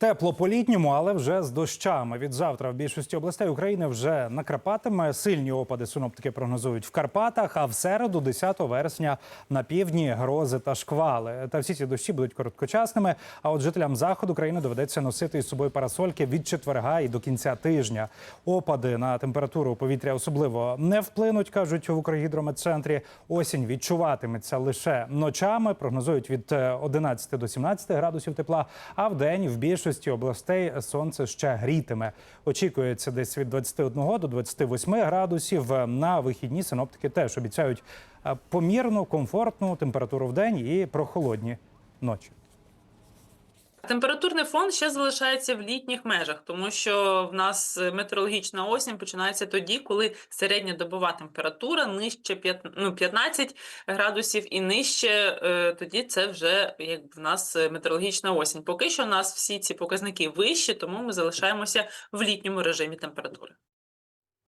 Тепло по літньому, але вже з дощами. Від завтра в більшості областей України вже накрапатиме. Сильні опади синоптики прогнозують в Карпатах. А в середу, 10 вересня, на півдні грози та шквали. Та всі ці дощі будуть короткочасними. А от жителям заходу країни доведеться носити із собою парасольки від четверга і до кінця тижня. Опади на температуру повітря особливо не вплинуть, кажуть в Укргідрометцентрі. Осінь відчуватиметься лише ночами. Прогнозують від е, 11 до 17 градусів тепла. А в день в більшості областей сонце ще грітиме. Очікується десь від 21 до 28 градусів. На вихідні синоптики теж обіцяють е, помірну, комфортну температуру в день і прохолодні ночі. Температурний фон ще залишається в літніх межах, тому що в нас е, метеорологічна осінь починається тоді, коли середня добова температура нижче п'ят- ну, 15 градусів і нижче, е, тоді це вже як в нас е, метеорологічна осінь. Поки що у нас всі ці показники вищі, тому ми залишаємося в літньому режимі температури.